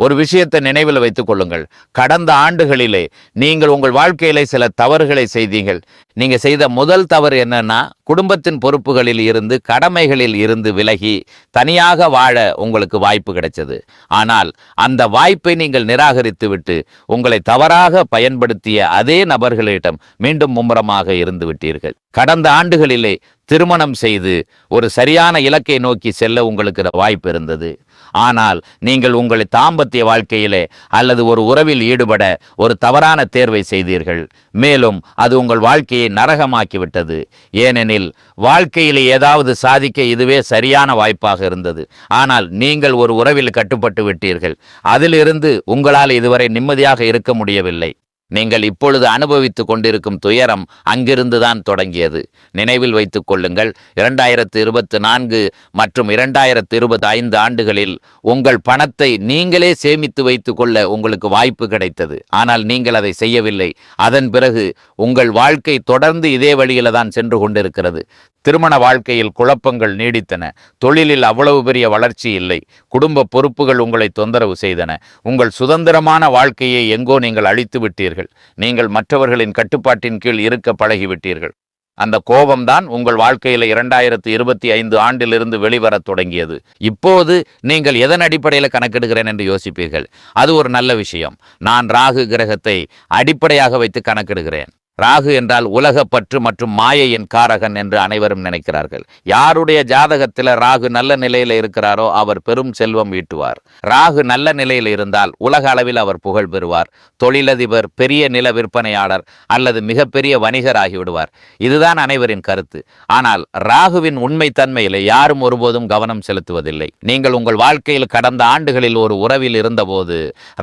ஒரு விஷயத்தை நினைவில் வைத்துக் கொள்ளுங்கள். கடந்த ஆண்டுகளிலே நீங்கள் உங்கள் வாழ்க்கையிலே சில தவறுகளை செய்தீர்கள். நீங்க செய்த முதல் தவறு என்னன்னா குடும்பத்தின் பொறுப்புகளில் இருந்து கடமைகளில் இருந்து விலகி தனியாக வாழ உங்களுக்கு வாய்ப்பு கிடைச்சது. ஆனால் அந்த வாய்ப்பை நீங்கள் நிராகரித்து விட்டு உங்களை தவறாக பயன்படுத்திய அதே நபர்களிடம் மீண்டும் மும்முரமாக இருந்து விட்டீர்கள். கடந்த ஆண்டுகளிலே திருமணம் செய்து ஒரு சரியான இலக்கை நோக்கி செல்ல உங்களுக்கு வாய்ப்பு இருந்தது. ஆனால் நீங்கள் உங்களை தாம்பத்திய வாழ்க்கையிலே அல்லது ஒரு உறவில் ஈடுபட ஒரு தவறான தேர்வை செய்தீர்கள். மேலும் அது உங்கள் வாழ்க்கையை நரகமாக்கிவிட்டது. ஏனெனில் வாழ்க்கையில் ஏதாவது சாதிக்க இதுவே சரியான வாய்ப்பாக இருந்தது. ஆனால் நீங்கள் ஒரு உறவில் கட்டுப்பட்டு விட்டீர்கள். அதிலிருந்து உங்களால் இதுவரை நிம்மதியாக இருக்க முடியவில்லை. நீங்கள் இப்பொழுது அனுபவித்துக் கொண்டிருக்கும் துயரம் அங்கிருந்துதான் தொடங்கியது. நினைவில் வைத்துக் கொள்ளுங்கள் இரண்டாயிரத்து இருபத்தி நான்கு மற்றும் இரண்டாயிரத்து இருபத்தி ஐந்து ஆண்டுகளில் உங்கள் பணத்தை நீங்களே சேமித்து வைத்துக் கொள்ள உங்களுக்கு வாய்ப்பு கிடைத்தது. ஆனால் நீங்கள் அதை செய்யவில்லை. அதன் பிறகு உங்கள் வாழ்க்கை தொடர்ந்து இதே வழியில தான் சென்று கொண்டிருக்கிறது. திருமண வாழ்க்கையில் குழப்பங்கள் நீடித்தன. தொழிலில் அவ்வளவு பெரிய வளர்ச்சி இல்லை. குடும்ப பொறுப்புகள் உங்களை தொந்தரவு செய்தன. உங்கள் சுதந்திரமான வாழ்க்கையை எங்கோ நீங்கள் அழித்து விட்டீர்கள். நீங்கள் மற்றவர்களின் கட்டுப்பாட்டின் கீழ் இருக்க பழகிவிட்டீர்கள். அந்த கோபம்தான் உங்கள் வாழ்க்கையில இரண்டாயிரத்து இருபத்தி ஐந்து ஆண்டிலிருந்து வெளிவரத் தொடங்கியது. இப்போது நீங்கள் எதன் அடிப்படையில் கணக்கெடுக்கிறேன் என்று யோசிப்பீர்கள்? அது ஒரு நல்ல விஷயம். நான் ராகு கிரகத்தை அடிப்படையாக வைத்து கணக்கெடுகிறேன். ராகு என்றால் உலகப்பற்று மற்றும் மாயையின் காரகன் என்று அனைவரும் நினைக்கிறார்கள். யாருடைய ஜாதகத்தில் ராகு நல்ல நிலையில் இருக்கிறாரோ அவர் பெரும் செல்வம் ஈட்டுவார். ராகு நல்ல நிலையில் இருந்தால் உலக அளவில் அவர் புகழ் பெறுவார். தொழிலதிபர் பெரிய நில விற்பனையாளர் அல்லது மிகப்பெரிய வணிகர் ஆகிவிடுவார். இதுதான் அனைவரின் கருத்து. ஆனால் ராகுவின் உண்மை தன்மையில் யாரும் ஒருபோதும் கவனம் செலுத்துவதில்லை. நீங்கள் உங்கள் வாழ்க்கையில் கடந்த ஆண்டுகளில் ஒரு உறவில் இருந்தபோது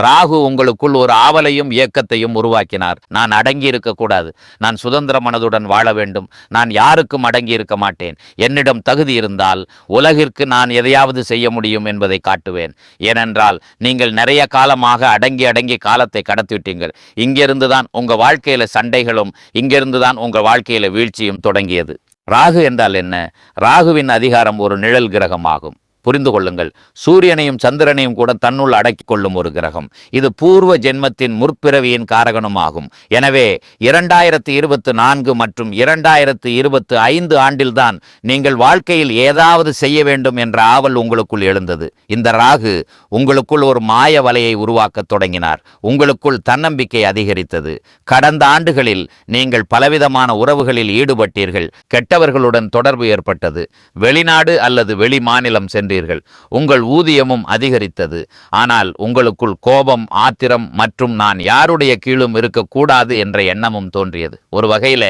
ராகு உங்களுக்குள் ஒரு ஆவலையும் இயக்கத்தையும் உருவாக்கினார். நான் அடங்கி இருக்கக்கூடாது. நான் சுதந்திர மனதுடன் வாழ வேண்டும். நான் யாருக்கும் அடங்கி இருக்க மாட்டேன். என்னிடம் தகுதி இருந்தால் உலகிற்கு நான் எதையாவது செய்ய முடியும் என்பதை காட்டுவேன். ஏனென்றால் நீங்கள் நிறைய காலமாக அடங்கி அடங்கி காலத்தை கடத்திவிட்டீங்கள் இங்கிருந்து தான் உங்க வாழ்க்கையில சண்டைகளும் இங்கிருந்து தான் உங்க வாழ்க்கையில வீழ்ச்சியும் தொடங்கியது. ராகு என்றால் என்ன? ராகுவின் அதிகாரம் ஒரு நிழல் கிரகமாகும். புரிந்து கொள்ளுங்கள். சூரியனையும் சந்திரனையும் கூட தன்னுள் அடக்கிக் கொள்ளும் ஒரு கிரகம். இது பூர்வ ஜென்மத்தின் முற்பிறவியின் காரகனும் ஆகும் எனவே இரண்டாயிரத்தி இருபத்தி நான்கு மற்றும் இரண்டாயிரத்தி இருபத்தி ஐந்து ஆண்டில்தான் நீங்கள் வாழ்க்கையில் ஏதாவது செய்ய வேண்டும் என்ற ஆவல் உங்களுக்குள் எழுந்தது. இந்த ராகு உங்களுக்குள் ஒரு மாய வலையை உருவாக்கத் தொடங்கினார். உங்களுக்குள் தன்னம்பிக்கை அதிகரித்தது. கடந்த ஆண்டுகளில் நீங்கள் பலவிதமான உறவுகளில் ஈடுபட்டீர்கள். கெட்டவர்களுடன் தொடர்பு ஏற்பட்டது. வெளிநாடு அல்லது வெளி மாநிலம் சென்று சென்றீர்கள் உங்கள் ஊதியமும் அதிகரித்தது. ஆனால் உங்களுக்குள் கோபம் ஆத்திரம் மற்றும் நான் யாருடைய கீழும் இருக்கக்கூடாது என்ற எண்ணமும் தோன்றியது. ஒரு வகையில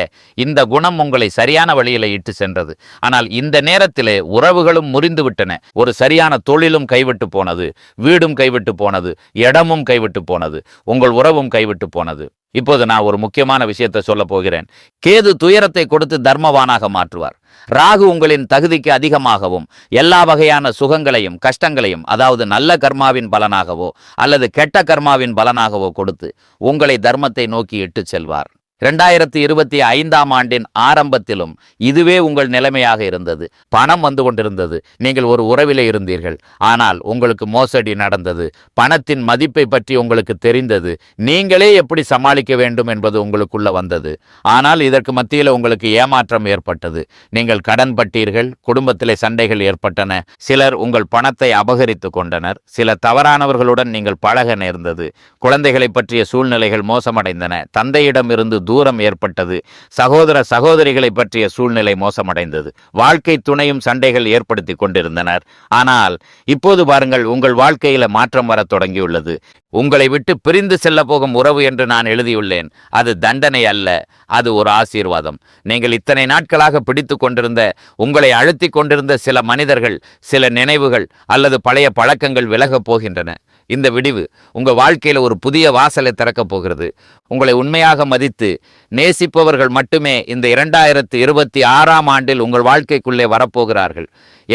இந்த குணம் உங்களை சரியான வழியில இட்டு சென்றது. ஆனால் இந்த நேரத்திலே உறவுகளும் முறிந்துவிட்டன ஒரு சரியான தொழிலும் கைவிட்டு போனது வீடும் கைவிட்டு போனது இடமும் கைவிட்டு போனது உங்கள் உறவும் கைவிட்டு போனது. இப்போது நான் ஒரு முக்கியமான விஷயத்தை சொல்ல போகிறேன். கேது துயரத்தை கொடுத்து தர்மவானாக மாற்றுவார். ராகு உங்களின் தகுதிக்கு அதிகமாகவும் எல்லா வகையான சுகங்களையும் கஷ்டங்களையும் அதாவது நல்ல கர்மாவின் பலனாகவோ அல்லது கெட்ட கர்மாவின் பலனாகவோ கொடுத்து உங்களை தர்மத்தை நோக்கி இட்டுச் செல்வார். இரண்டாயிரத்தி இருபத்தி ஐந்தாம் ஆண்டின் ஆரம்பத்திலும் இதுவே உங்கள் நிலைமையாக இருந்தது. பணம் வந்து கொண்டிருந்தது. நீங்கள் ஒரு உறவிலே இருந்தீர்கள். ஆனால் உங்களுக்கு மோசடி நடந்தது. பணத்தின் மதிப்பை பற்றி உங்களுக்கு தெரிந்தது. நீங்களே எப்படி சமாளிக்க வேண்டும் என்பது உங்களுக்குள்ள வந்தது. ஆனால் இதற்கு மத்தியில் உங்களுக்கு ஏமாற்றம் ஏற்பட்டது. நீங்கள் கடன் பட்டீர்கள். குடும்பத்திலே சண்டைகள் ஏற்பட்டன. சிலர் உங்கள் பணத்தை அபகரித்து கொண்டனர். சில தவறானவர்களுடன் நீங்கள் பழக நேர்ந்தது. குழந்தைகளை பற்றிய சூழ்நிலைகள் மோசமடைந்தன. தந்தையிடமிருந்து தூரம் ஏற்பட்டது. சகோதர சகோதரிகளை பற்றிய சூழ்நிலை மோசமடைந்தது. வாழ்க்கை துணையும் சண்டைகள் ஏற்படுத்தி கொண்டிருந்தனர். ஆனால் இப்போது பாருங்கள் உங்கள் வாழ்க்கையில மாற்றம் வரத் தொடங்கியுள்ளது. உங்களை விட்டு பிரிந்து செல்ல போகும் உறவு என்று நான் எழுதியுள்ளேன். அது தண்டனை அல்ல அது ஒரு ஆசீர்வாதம். நீங்கள் இத்தனை நாட்களாக பிடித்து கொண்டிருந்த உங்களை அழுத்தி கொண்டிருந்த சில மனிதர்கள் சில நினைவுகள் அல்லது பழைய பழக்கங்கள் விலகப் போகின்றன. இந்த விடிவு உங்க வாழ்க்கையில ஒரு புதிய வாசலை திறக்கப் போகிறது. உங்களை உண்மையாக மதித்து நேசிப்பவர்கள் மட்டுமே இந்த இரண்டாயிரத்து இருபத்தி ஆறாம் ஆண்டில் உங்கள் வாழ்க்கைக்குள்ளே வரப்போகிறார்கள்.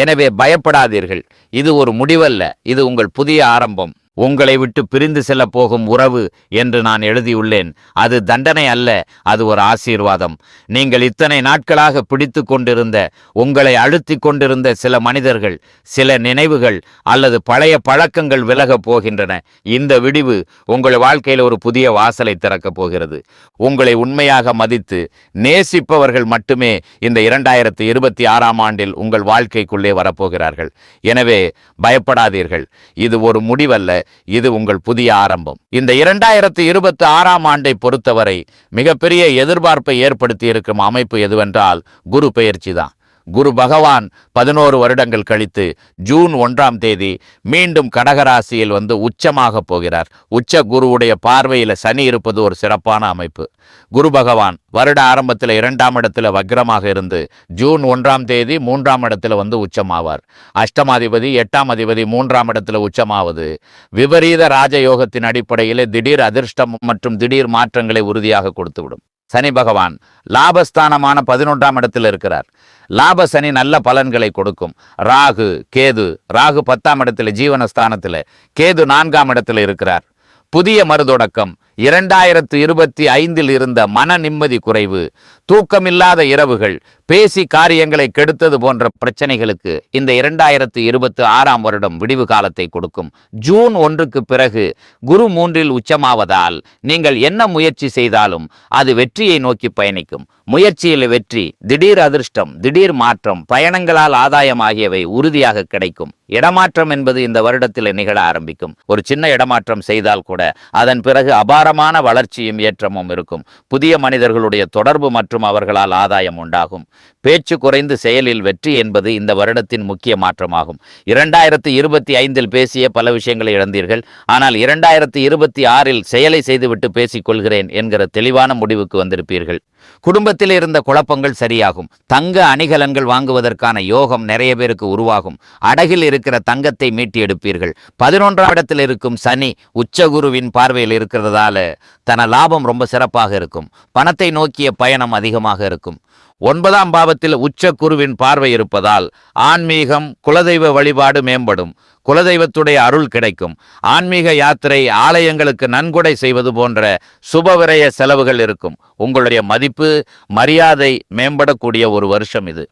எனவே பயப்படாதீர்கள். இது ஒரு முடிவல்ல. இது உங்கள் புதிய ஆரம்பம். உங்களை விட்டு பிரிந்து செல்ல போகும் உறவு என்று நான் எழுதியுள்ளேன். அது தண்டனை அல்ல அது ஒரு ஆசீர்வாதம். நீங்கள் இத்தனை நாட்களாக பிடித்து கொண்டிருந்த உங்களை அழுத்தி கொண்டிருந்த சில மனிதர்கள் சில நினைவுகள் அல்லது பழைய பழக்கங்கள் விலகப் போகின்றன. இந்த விடிவு உங்கள் வாழ்க்கையில் ஒரு புதிய வாசலை திறக்கப் போகிறது. உங்களை உண்மையாக மதித்து நேசிப்பவர்கள் மட்டுமே இந்த இரண்டாயிரத்தி இருபத்தி ஆறாம் ஆண்டில் உங்கள் வாழ்க்கைக்குள் வாழ்க்கைக்குள்ளே வரப்போகிறார்கள். எனவே பயப்படாதீர்கள். இது ஒரு முடிவல்ல. இது உங்கள் புதிய ஆரம்பம். இந்த இரண்டாயிரத்தி இருபத்தி ஆறாம் ஆண்டை பொறுத்தவரை மிகப்பெரிய எதிர்பார்ப்பை ஏற்படுத்தி இருக்கும் அமைப்பு எதுவென்றால் குரு பெயர்ச்சி தான் குரு பகவான் பதினோரு வருடங்கள் கழித்து ஜூன் ஒன்றாம் தேதி மீண்டும் கடகராசியில் வந்து உச்சமாக போகிறார். உச்ச குருவுடைய பார்வையில் சனி இருப்பது ஒரு சிறப்பான அமைப்பு. குரு பகவான் வருட ஆரம்பத்தில் இரண்டாம் இடத்துல வக்ரமாக இருந்து ஜூன் ஒன்றாம் தேதி மூன்றாம் இடத்துல வந்து உச்சமாவார். அஷ்டமாதிபதி எட்டாம் அதிபதி மூன்றாம் இடத்துல உச்சமாவது. விபரீத ராஜயோகத்தின் அடிப்படையில் திடீர் அதிர்ஷ்டம் மற்றும் திடீர் மாற்றங்களை உறுதியாக கொடுத்துவிடும். சனி பகவான் லாபஸ்தானமான பதினொன்றாம் இடத்தில் இருக்கிறார். லாப சனி நல்ல பலன்களை கொடுக்கும். ராகு கேது ராகு பத்தாம் இடத்துல ஜீவனஸ்தானத்தில் கேது நான்காம் இடத்துல இருக்கிறார். புதிய மறுதொடக்கம் இரண்டாயிரத்து இருபத்தி ஐந்தில் இருந்த மன நிம்மதி குறைவு தூக்கமில்லாத இரவுகள் பேசி காரியங்களை கெடுத்தது போன்ற பிரச்சனைகளுக்கு இந்த இரண்டாயிரத்து இருபத்தி ஆறாம் வருடம் விடிவு காலத்தை கொடுக்கும். ஜூன் ஒன்றுக்கு பிறகு குரு மூன்றில் உச்சமாவதால் நீங்கள் என்ன முயற்சி செய்தாலும் அது வெற்றியை நோக்கி பயணிக்கும். முயற்சியில் வெற்றி திடீர் அதிர்ஷ்டம் திடீர் மாற்றம் பயணங்களால் ஆதாயம் ஆகியவை உறுதியாக கிடைக்கும். இடமாற்றம் என்பது இந்த வருடத்தில் நிகழ ஆரம்பிக்கும். ஒரு சின்ன இடமாற்றம் செய்தால் கூட அதன் பிறகு அபார அபாரமான வளர்ச்சியும் ஏற்றமும் இருக்கும். புதிய மனிதர்களுடைய தொடர்பு மற்றும் அவர்களால் ஆதாயம் உண்டாகும். பேச்சு குறைந்து செயலில் வெற்றி என்பது இந்த வருடத்தின் முக்கிய மாற்றமாகும். இரண்டாயிரத்தி இருபத்தி ஐந்தில் பேசிய பல விஷயங்களை இழந்தீர்கள். ஆனால் இரண்டாயிரத்தி இருபத்தி ஆறில் செயலை செய்துவிட்டு பேசிக்கொள்கிறேன் என்கிற தெளிவான முடிவுக்கு வந்திருப்பீர்கள். குடும்பத்தில் இருந்த குழப்பங்கள் சரியாகும். தங்க அணிகலன்கள் வாங்குவதற்கான யோகம் நிறைய பேருக்கு உருவாகும். அடகில் இருக்கிற தங்கத்தை மீட்டி எடுப்பீர்கள். பதினொன்றாம் இடத்தில் இருக்கும் சனி உச்சகுருவின் பார்வையில் இருக்கிறதால தன லாபம் ரொம்ப சிறப்பாக இருக்கும். பணத்தை நோக்கிய பயணம் அதிகமாக இருக்கும். ஒன்பதாம் பாவத்தில் உச்ச குருவின் பார்வை இருப்பதால் ஆன்மீகம் குலதெய்வ வழிபாடு மேம்படும். குலதெய்வத்துடைய அருள் கிடைக்கும். ஆன்மீக யாத்திரை ஆலயங்களுக்கு நன்கொடை செய்வது போன்ற சுபவிரய செலவுகள் இருக்கும். உங்களுடைய மதிப்பு மரியாதை மேம்படக்கூடிய ஒரு வருஷம் இது.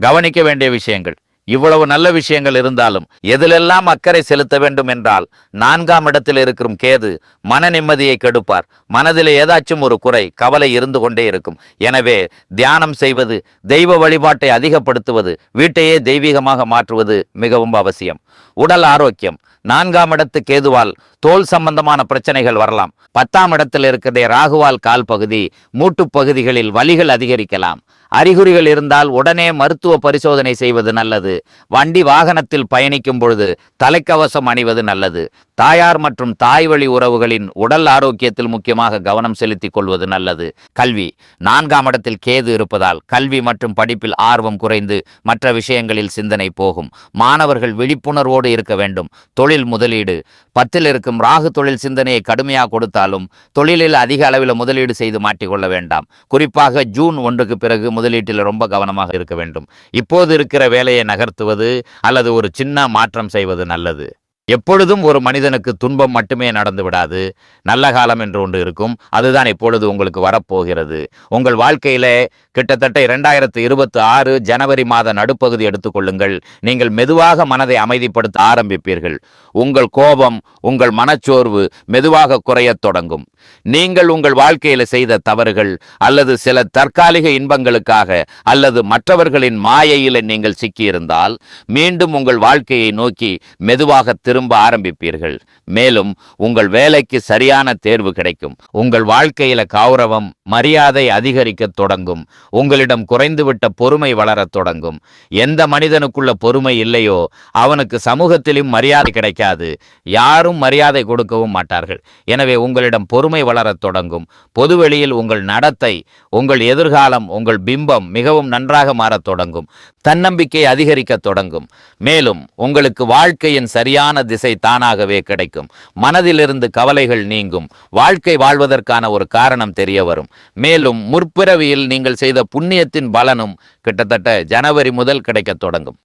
கவனிக்க வேண்டிய விஷயங்கள். இவ்வளவு நல்ல விஷயங்கள் இருந்தாலும் எதிலெல்லாம் அக்கறை செலுத்த வேண்டும் என்றால் நான்காம் இடத்தில் இருக்கும் கேது மன நிம்மதியை கெடுப்பார். மனதில் ஏதாச்சும் ஒரு குறை கவலை இருந்து கொண்டே இருக்கும். எனவே தியானம் செய்வது தெய்வ வழிபாட்டை அதிகப்படுத்துவது வீட்டையே தெய்வீகமாக மாற்றுவது மிகவும் அவசியம். உடல் ஆரோக்கியம். நான்காம் இடத்து கேதுவால் தோல் சம்பந்தமான பிரச்சனைகள் வரலாம். பத்தாம் இடத்தில் இருக்கிற ராகுவால் கால் பகுதி மூட்டுப் பகுதிகளில் வலிகள் அதிகரிக்கலாம். அறிகுறிகள் இருந்தால் உடனே மருத்துவ பரிசோதனை செய்வது நல்லது. வண்டி வாகனத்தில் பயணிக்கும் பொழுது தலைக்கவசம் அணிவது நல்லது. தாயார் மற்றும் தாய் வழி உறவுகளின் உடல் ஆரோக்கியத்தில் முக்கியமாக கவனம் செலுத்திக் கொள்வது நல்லது. கல்வி. நான்காம் இடத்தில் கேது இருப்பதால் கல்வி மற்றும் படிப்பில் ஆர்வம் குறைந்து மற்ற விஷயங்களில் சிந்தனை போகும். மாணவர்கள் விழிப்புணர்வோடு இருக்க வேண்டும். தொழில் முதலீடு. பத்தில் இருக்கும் ராகு தொழில் சிந்தனையை கடுமையாக கொடுத்தாலும் தொழிலில் அதிக அளவில் முதலீடு செய்து மாட்டிக்கொள்ள வேண்டாம். குறிப்பாக ஜூன் ஒன்றுக்கு பிறகு முதலீட்டில் ரொம்ப கவனமாக இருக்க வேண்டும். இப்போது இருக்கிற வேலையை நகர்த்துவது அல்லது ஒரு சின்ன மாற்றம் செய்வது நல்லது. எப்பொழுதும் ஒரு மனிதனுக்கு துன்பம் மட்டுமே நடந்து விடாது. நல்ல காலம் என்று ஒன்று இருக்கும். அதுதான் இப்பொழுது உங்களுக்கு வரப்போகிறது. உங்கள் வாழ்க்கையில கிட்டத்தட்ட இரண்டாயிரத்து இருபத்தி ஆறு ஜனவரி மாத நடுப்பகுதி எடுத்துக்கொள்ளுங்கள் நீங்கள் மெதுவாக மனதை அமைதிப்படுத்த ஆரம்பிப்பீர்கள். உங்கள் கோபம் உங்கள் மனச்சோர்வு மெதுவாக குறையத் தொடங்கும். நீங்கள் உங்கள் வாழ்க்கையில செய்த தவறுகள் அல்லது சில தற்காலிக இன்பங்களுக்காக அல்லது மற்றவர்களின் மாயையில் நீங்கள் சிக்கியிருந்தால் மீண்டும் உங்கள் வாழ்க்கையை நோக்கி மெதுவாக திரும்ப ஆரம்பிப்பீர்கள். மேலும் உங்கள் வேலைக்கு சரியான தேர்வு கிடைக்கும். உங்கள் வாழ்க்கையில கௌரவம் மரியாதை அதிகரிக்கத் தொடங்கும். உங்களிடம் குறைந்துவிட்ட பொறுமை வளரத் தொடங்கும். எந்த மனிதனுக்குள்ள பொறுமை இல்லையோ அவனுக்கு சமூகத்திலும் மரியாதை கிடைக்காது. யாரும் மரியாதை கொடுக்கவும் மாட்டார்கள். எனவே உங்களிடம் பொறுமை வளரத் தொடங்கும். பொதுவெளியில் உங்கள் நடத்தை உங்கள் எதிர்காலம் உங்கள் பிம்பம் மிகவும் நன்றாக மாறத் தொடங்கும். தன்னம்பிக்கை அதிகரிக்கத் தொடங்கும். மேலும் உங்களுக்கு வாழ்க்கையின் சரியான திசை தானாகவே கிடைக்கும். மனதிலிருந்து கவலைகள் நீங்கும். வாழ்க்கை வாழ்வதற்கான ஒரு காரணம் தெரிய வரும். மேலும் முற்பிறவியில் நீங்கள் செய்த புண்ணியத்தின் பலனும் கிட்டத்தட்ட ஜனவரி முதல் கிடைக்கத் தொடங்கும்.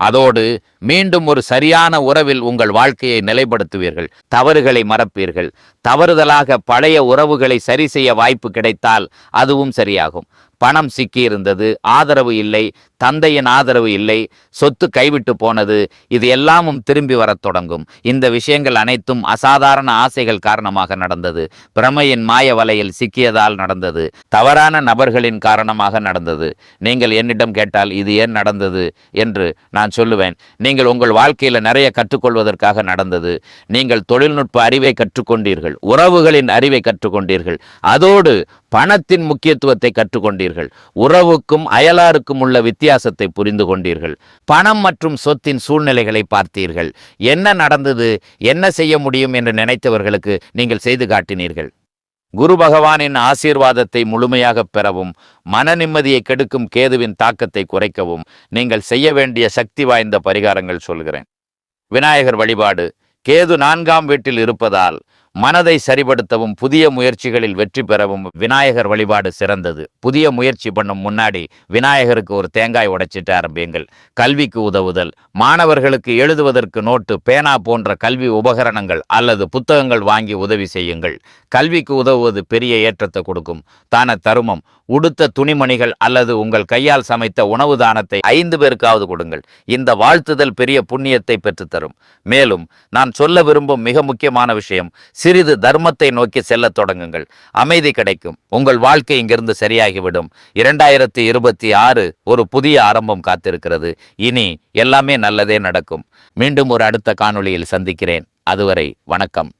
அதோடு மீண்டும் ஒரு சரியான உறவில் உங்கள் வாழ்க்கையை நிலைப்படுத்துவீர்கள் தவறுகளை மறப்பீர்கள் தவறுதலாக பழைய உறவுகளை சரி செய்ய வாய்ப்பு கிடைத்தால் அதுவும் சரியாகும். பணம் சிக்கியிருந்தது ஆதரவு இல்லை தந்தையின் ஆதரவு இல்லை சொத்து கைவிட்டு போனது இது எல்லாமும் திரும்பி வரத் தொடங்கும். இந்த விஷயங்கள் அனைத்தும் அசாதாரண ஆசைகள் காரணமாக நடந்தது. பிரமையின் மாய வலையில் சிக்கியதால் நடந்தது. தவறான நபர்களின் காரணமாக நடந்தது. நீங்கள் என்னிடம் கேட்டால் இது ஏன் நடந்தது? என்று நான் சொல்லுவேன். நீங்கள் உங்கள் வாழ்க்கையில் நிறைய கற்றுக்கொள்வதற்காக நடந்தது. நீங்கள் தொழில்நுட்ப அறிவை கற்றுக்கொண்டீர்கள். உறவுகளின் அறிவை கற்றுக்கொண்டீர்கள். அதோடு பணத்தின் முக்கியத்துவத்தை கற்றுக்கொண்டீர்கள். உறவுக்கும் அயலாருக்கும் உள்ள வித்தியாசத்தை புரிந்து கொண்டீர்கள். பணம் மற்றும் சொத்தின் சூழ்நிலைகளை பார்த்தீர்கள். என்ன நடந்தது? என்ன செய்ய முடியும் என்று நினைத்தவர்களுக்கு நீங்கள் செய்து காட்டினீர்கள். குரு பகவானின் ஆசீர்வாதத்தை முழுமையாக பெறவும் மன நிம்மதியை கெடுக்கும் கேதுவின் தாக்கத்தை குறைக்கவும் நீங்கள் செய்ய வேண்டிய சக்தி வாய்ந்த பரிகாரங்கள் சொல்கிறேன். விநாயகர் வழிபாடு. கேது நான்காம் வீட்டில் இருப்பதால் மனதை சரிபடுத்தவும் புதிய முயற்சிகளில் வெற்றி பெறவும் விநாயகர் வழிபாடு சிறந்தது. புதிய முயற்சி பண்ணும் முன்னாடி விநாயகருக்கு ஒரு தேங்காய் உடைச்சிட்டு ஆரம்பியுங்கள். கல்விக்கு உதவுதல். மாணவர்களுக்கு எழுதுவதற்கு நோட்டு பேனா போன்ற கல்வி உபகரணங்கள் அல்லது புத்தகங்கள் வாங்கி உதவி செய்யுங்கள். கல்விக்கு உதவுவது பெரிய ஏற்றத்தை கொடுக்கும். தான தருமம். உடுத்த துணிமணிகள் அல்லது உங்கள் கையால் சமைத்த உணவு தானத்தை ஐந்து பேருக்காவது கொடுங்கள். இந்த வாழ்த்துதல் பெரிய புண்ணியத்தை பெற்றுத்தரும். மேலும் நான் சொல்ல விரும்பும் மிக முக்கியமான விஷயம் சிறிது தர்மத்தை நோக்கி செல்ல தொடங்குங்கள். அமைதி கிடைக்கும். உங்கள் வாழ்க்கை இங்கிருந்து சரியாகிவிடும். இரண்டாயிரத்தி இருபத்தி ஆறு ஒரு புதிய ஆரம்பம் காத்திருக்கிறது. இனி எல்லாமே நல்லதே நடக்கும். மீண்டும் ஒரு அடுத்த காணொளியில் சந்திக்கிறேன். அதுவரை வணக்கம்.